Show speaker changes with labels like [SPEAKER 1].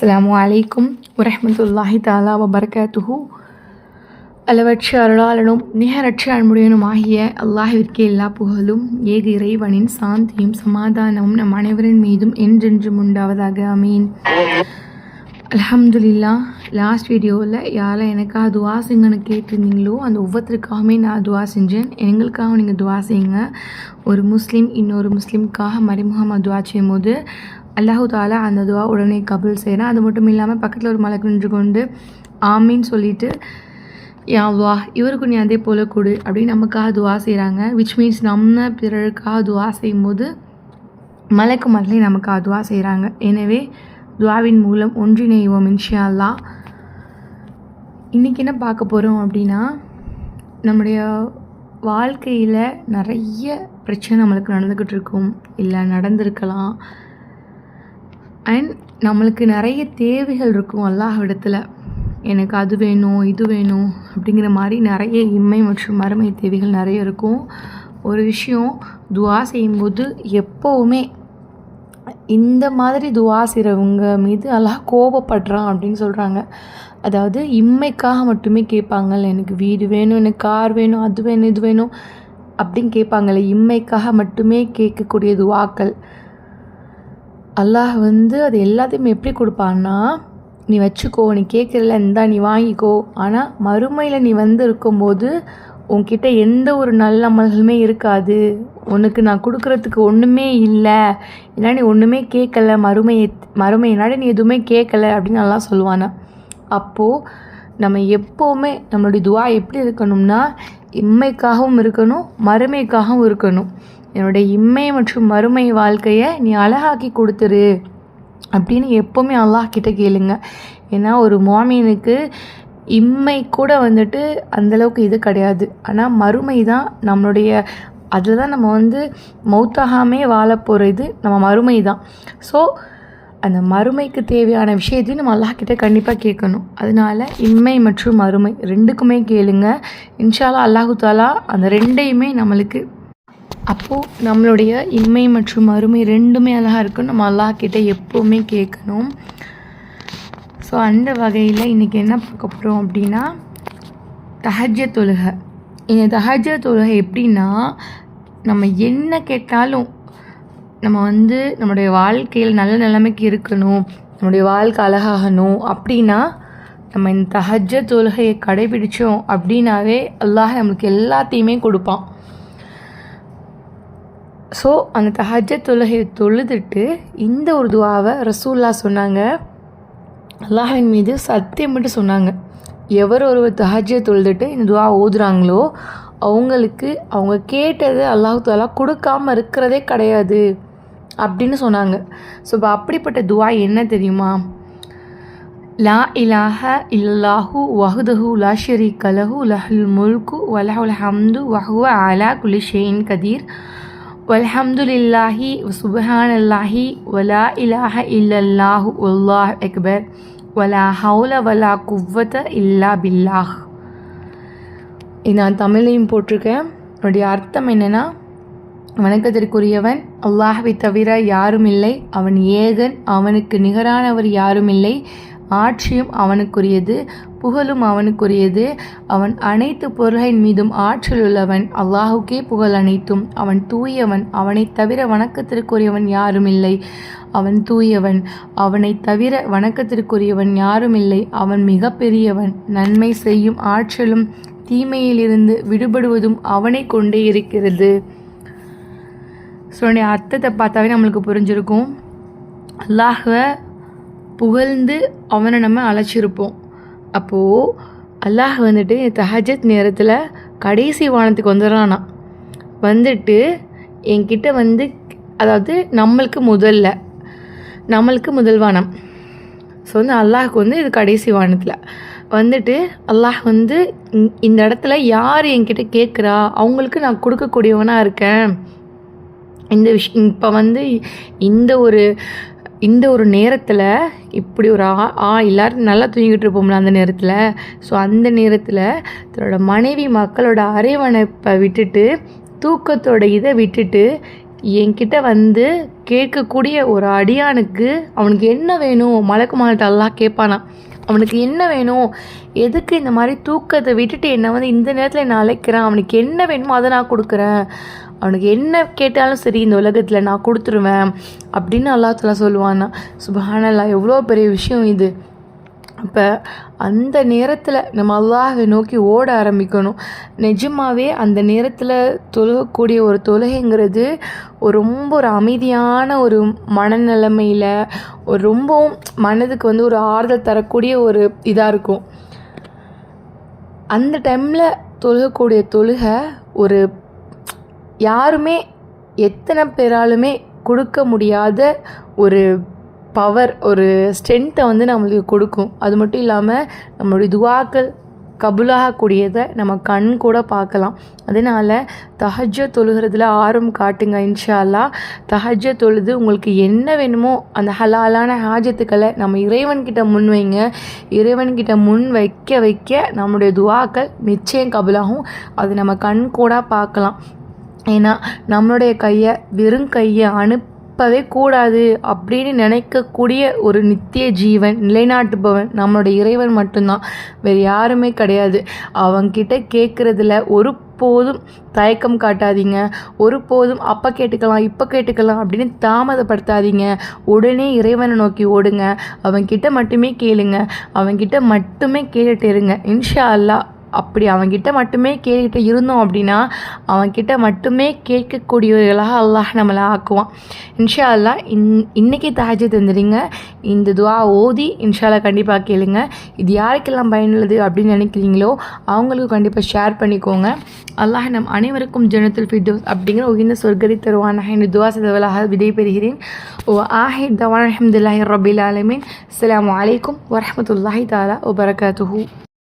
[SPEAKER 1] அஸ்லாம் அலைக்கும் வரமத்துல்லாஹி தாலா வபரகாத்துஹு அளவற்ற அருளாளனும் நிகரற்ற அன்புடையனும் ஆகிய அல்லாஹிற்கு எல்லா புகழும் ஏது இறைவனின் சாந்தியும் சமாதானமும் நம் அனைவரின் மீதும் என்றென்றும் உண்டாவதாக. அமீன் அலமதுல்லா லாஸ்ட் வீடியோவில் யாரை எனக்காக துவா செய்யுங்கன்னு கேட்டிருந்தீங்களோ அந்த ஒவ்வொருத்தருக்காகவுமே நான் துவா செஞ்சேன். எங்களுக்காக நீங்கள் துவா செய்யுங்க. ஒரு முஸ்லீம் இன்னொரு முஸ்லீமுக்காக மறைமுகமாக துவா செய்யும்போது அல்லாஹு தாலா அந்த துவா உடனே கபுல் செய்கிறேன் அது மட்டும் இல்லாமல் பக்கத்தில் ஒரு மலை நின்று கொண்டு ஆமின்னு சொல்லிட்டு யா வா இவருக்கு நீ அதே போல் கொடு அப்படின்னு நமக்காக துவா செய்கிறாங்க விச் மீன்ஸ் நம்ம பிறருக்காக துவா செய்யும்போது மலைக்கு மலை நமக்காக துவா செய்கிறாங்க எனவே துவாவின் மூலம் ஒன்றிணைவோம் இன்ஷா அல்லாஹ் இன்றைக்கி என்ன பார்க்க போகிறோம் அப்படின்னா நம்முடைய வாழ்க்கையில் நிறைய பிரச்சனை நம்மளுக்கு நடந்துக்கிட்டு இருக்கும் இல்லை நடந்திருக்கலாம். அண்ட் நம்மளுக்கு நிறைய தேவைகள் இருக்கும் அல்லாஹ் இடத்துல எனக்கு அது வேணும் இது வேணும் அப்படிங்கிற மாதிரி நிறைய இம்மை மற்றும் மறுமை தேவைகள் நிறைய இருக்கும். ஒரு விஷயம் துவா செய்யும்போது எப்போவுமே இந்த மாதிரி துவா செய்கிறவங்க மீது அல்லாஹ் கோபப்படுறான் அப்படின்னு சொல்கிறாங்க அதாவது இம்மைக்காக மட்டுமே கேட்பாங்கல்ல எனக்கு வீடு வேணும் எனக்கு கார் வேணும் அது வேணும் இது வேணும் அப்படின்னு கேட்பாங்கல்ல இம்மைக்காக மட்டுமே கேட்கக்கூடிய துவாக்கள். அல்லாஹ் வந்து அது எல்லாத்தையும் எப்படி கொடுப்பான்னா நீ வச்சுக்கோ நீ கேட்குறல இந்தா நீ வாங்கிக்கோ. ஆனால் மறுமையில் நீ வந்து இருக்கும்போது உன்கிட்ட எந்த ஒரு நல்ல அமல்களுமே இருக்காது. உனக்கு நான் கொடுக்குறதுக்கு ஒன்றுமே இல்லை. ஏன்னா நீ ஒன்றுமே கேட்கல மறுமையை மறுமையினாடி நீ எதுவுமே கேட்கல அப்படின்னு நல்லா சொல்லுவானா. அப்போது நம்ம எப்போவுமே நம்மளுடைய துவா எப்படி இருக்கணும்னா இம்மைக்காகவும் இருக்கணும் மறுமைக்காகவும் இருக்கணும். என்னுடைய இம்மை மற்றும் மறுமை வாழ்க்கையை நீ அழகாக்கி கொடுத்துரு அப்படின்னு எப்போவுமே அல்லாஹ் கிட்ட கேளுங்க. ஏன்னா ஒரு மோமியனுக்கு இம்மை கூட வந்துட்டு அந்தளவுக்கு இது கிடையாது. ஆனால் மறுமை தான் நம்மளுடைய அதில் தான் நம்ம வந்து மௌத்தாகாமே வாழ போகிற இது நம்ம மறுமை தான். ஸோ அந்த மறுமைக்கு தேவையான விஷயத்தையும் நம்ம அல்லாஹ்கிட்ட கண்டிப்பாக கேட்கணும். அதனால இம்மை மற்றும் மறுமை ரெண்டுக்குமே கேளுங்க. இன்ஷால்லா அல்லாஹு தாலா அந்த ரெண்டையுமே நம்மளுக்கு அப்போது நம்மளுடைய இம்மை மற்றும் மறுமை ரெண்டுமே அழகாக இருக்கும் நம்ம அல்லாஹ்கிட்ட எப்போவுமே கேட்கணும். ஸோ அந்த வகையில் இன்றைக்கி என்ன பார்க்க போகிறோம் அப்படின்னா தஹஜ தொழுகை. இந்த தஹஜ தொழுகை எப்படின்னா நம்ம என்ன கேட்டாலும் நம்ம வந்து நம்முடைய வாழ்க்கையில் நல்ல நிலைமைக்கு இருக்கணும் நம்முடைய வாழ்க்கை அழகாகணும் அப்படின்னா நம்ம இந்த தஹஜ தொழுகையை கடைபிடித்தோம் அப்படின்னாவே அல்லாஹ் நம்மளுக்கு எல்லாத்தையுமே கொடுப்பான். ஸோ அந்த தஹஜ தொழுகையை தொழுதுட்டு இந்த ஒரு துவாவை ரசூல்லா சொன்னாங்க அல்லாஹின் மீது சத்தியமிட்டு சொன்னாங்க. எவர் ஒருவர் தஹஜ தொழுதுட்டு இந்த துவா ஓதுறாங்களோ அவங்களுக்கு அவங்க கேட்டது அல்லாஹு தாலா கொடுக்காம இருக்கிறதே கிடையாது அப்படின்னு சொன்னாங்க. ஸோ இப்போ அப்படிப்பட்ட துவா என்ன தெரியுமா? லா இலாஹ இல்லாஹு வஹுதஹு லா ஷரீக் கலஹு லஹுல் முல்கு வலஹுல் ஹம்து வஹுவ அலா குலி கதீர். வல்ஹம்துலில்லாஹி சுபஹானல்லாஹி வலா இலாஹ இல்லல்லாஹு உல்லாஹ் அக்பர் வலா ஹவுல வலா குவ்வத இல்லா பில்லாஹ் இது நான் தமிழையும் போட்டிருக்கேன் என்னுடைய அர்த்தம் என்னென்னா வணக்கத்திற்குரியவன் அல்லாஹை தவிர யாரும் இல்லை அவன் ஏகன் அவனுக்கு நிகரானவர் யாரும் இல்லை ஆட்சியும் அவனுக்குரியது புகழும் அவனுக்குரியது. அவன் அனைத்து பொருளின் மீதும் ஆற்றல் உள்ளவன் அல்லாஹுக்கே புகழ் அனைத்தும். அவன் தூயவன் அவனை தவிர வணக்கத்திற்குரியவன் யாரும் இல்லை. அவன் தூயவன் அவனை தவிர வணக்கத்திற்குரியவன் யாரும் இல்லை. அவன் மிக பெரியவன் நன்மை செய்யும் ஆற்றலும் தீமையிலிருந்து விடுபடுவதும் அவனை கொண்டே இருக்கிறது. ஸோ அர்த்தத்தை பார்த்தாவே நம்மளுக்கு புரிஞ்சிருக்கும். அல்லாஹுவை புகழ்ந்து அவனை நம்ம அழைச்சிருப்போம். அப்போது அல்லாஹ் வந்துட்டு தஹஜத் நேரத்தில் கடைசி வானத்துக்கு வந்துடுறானா. வந்துட்டு என்கிட்ட வந்து அதாவது நம்மளுக்கு முதல்ல நம்மளுக்கு முதல் வானம். ஸோ வந்து அல்லாஹுக்கு வந்து இது கடைசி வானத்தில். வந்துட்டு அல்லாஹ் வந்து இந்த இடத்துல யார் என்கிட்ட கேட்குறா? அவங்களுக்கு நான் கொடுக்கக்கூடியவனாக இருக்கேன். இந்த விஷயம் இப்போ வந்து இந்த ஒரு இந்த ஒரு நேரத்தில் இப்படி ஒரு ஆ ஆ எல்லோரும் நல்லா தூங்கிக்கிட்டு இருப்போம்ல அந்த நேரத்தில். ஸோ அந்த நேரத்தில் தன்னோட மனைவி மக்களோட அரைவணைப்பை விட்டுட்டு தூக்கத்தோட இதை விட்டுட்டு என்கிட்ட வந்து கேட்கக்கூடிய ஒரு அடியானுக்கு அவனுக்கு என்ன வேணும்? மலக்கு மலத்தெல்லாம் அல்லாஹ் கேட்பானா? அவனுக்கு என்ன வேணும்? எதுக்கு இந்த மாதிரி தூக்கத்தை விட்டுட்டு என்னை வந்து இந்த நேரத்தில் நான் அழைக்கிறேன்? அவனுக்கு என்ன வேணுமோ அதை நான் கொடுக்குறேன். அவனுக்கு என்ன கேட்டாலும் சரி இந்த உலகத்தில் நான் கொடுத்துருவேன் அப்படின்னு அல்லாஹ் சொல்லுவான்னா சுபஹானல்லா எவ்வளோ பெரிய விஷயம் இது. அப்போ அந்த நேரத்தில் நம்ம அல்லாஹை நோக்கி ஓட ஆரம்பிக்கணும். நிஜமாகவே அந்த நேரத்தில் தொழுகக்கூடிய ஒரு தொழுகைங்கிறது ஒரு ரொம்ப ஒரு அமைதியான ஒரு மனநிலைமையில் ஒரு ரொம்பவும் மனதுக்கு வந்து ஒரு ஆறுதல் தரக்கூடிய ஒரு இதாக இருக்கும். அந்த டைமில் தொழுகக்கூடிய தொழுகை ஒரு யாருமே எத்தனை பேராலுமே கொடுக்க முடியாத ஒரு பவர் ஒரு ஸ்ட்ரென்த்தை வந்து நம்மளுக்கு கொடுக்கும். அது மட்டும் இல்லாமல் நம்மளுடைய துவாக்கள் கபுலாகக்கூடியதை நம்ம கண் கூட பார்க்கலாம். அதனால் தஹஜ தொழுகிறதுல ஆர்வம் காட்டுங்க இன்ஷால்லா தஹஜ தொழுது உங்களுக்கு என்ன வேணுமோ அந்த ஹலாலான ஹாஜத்துக்களை நம்ம இறைவன்கிட்ட முன் வைங்க. இறைவன்கிட்ட முன் வைக்க வைக்க நம்முடைய துவாக்கள் நிச்சயம் கபுலாகும். அது நம்ம கண் கூட பார்க்கலாம். ஏன்னா நம்மளுடைய கையை வெறும் கையை தப்பவே கூடாது அப்படின்னு நினைக்கக்கூடிய ஒரு நித்திய ஜீவன் நிலைநாட்டுபவன் நம்மளுடைய இறைவன் மட்டும்தான். வேறு யாருமே கிடையாது. அவங்கிட்ட கேட்குறதுல ஒரு போதும் தயக்கம் காட்டாதீங்க. ஒரு போதும் அப்போ கேட்டுக்கலாம் இப்போ கேட்டுக்கலாம் அப்படின்னு தாமதப்படுத்தாதீங்க. உடனே இறைவனை நோக்கி ஓடுங்க. அவன்கிட்ட மட்டுமே கேளுங்க. அவன்கிட்ட மட்டுமே கேட்டுட்டு இருங்க. இன்ஷா அல்லா அப்படி அவன்கிட்ட மட்டுமே கேட்டுக்கிட்டு இருந்தோம் அப்படின்னா அவன்கிட்ட மட்டுமே கேட்கக்கூடியவர்களாக அல்லாஹ் நம்மளை ஆக்குவான். இன்ஷா அல்லா இன் இன்றைக்கி தாஜி தந்துடுங்க. இந்த துவா ஓதி இன்ஷால்லா கண்டிப்பாக கேளுங்க. இது யாருக்கெல்லாம் பயனுள்ளது அப்படின்னு நினைக்கிறீங்களோ அவங்களுக்கு கண்டிப்பாக ஷேர் பண்ணிக்கோங்க. அல்லாஹ் நம் அனைவருக்கும் ஜனத்துல் ஃபிட்டோஸ் அப்படிங்கிற உயர்ந்த சொர்க்கதி தருவான இந்த துவா சதவலாக விதை பெறுகிறேன். ஓ ஆஹித் தவான் அஹமதுல்லாஹி ரபில் ஆலமின். அஸ்லாம் வலைக்கும் வரமத்துல்லாஹி தாலா வபரகாத்துஹூ.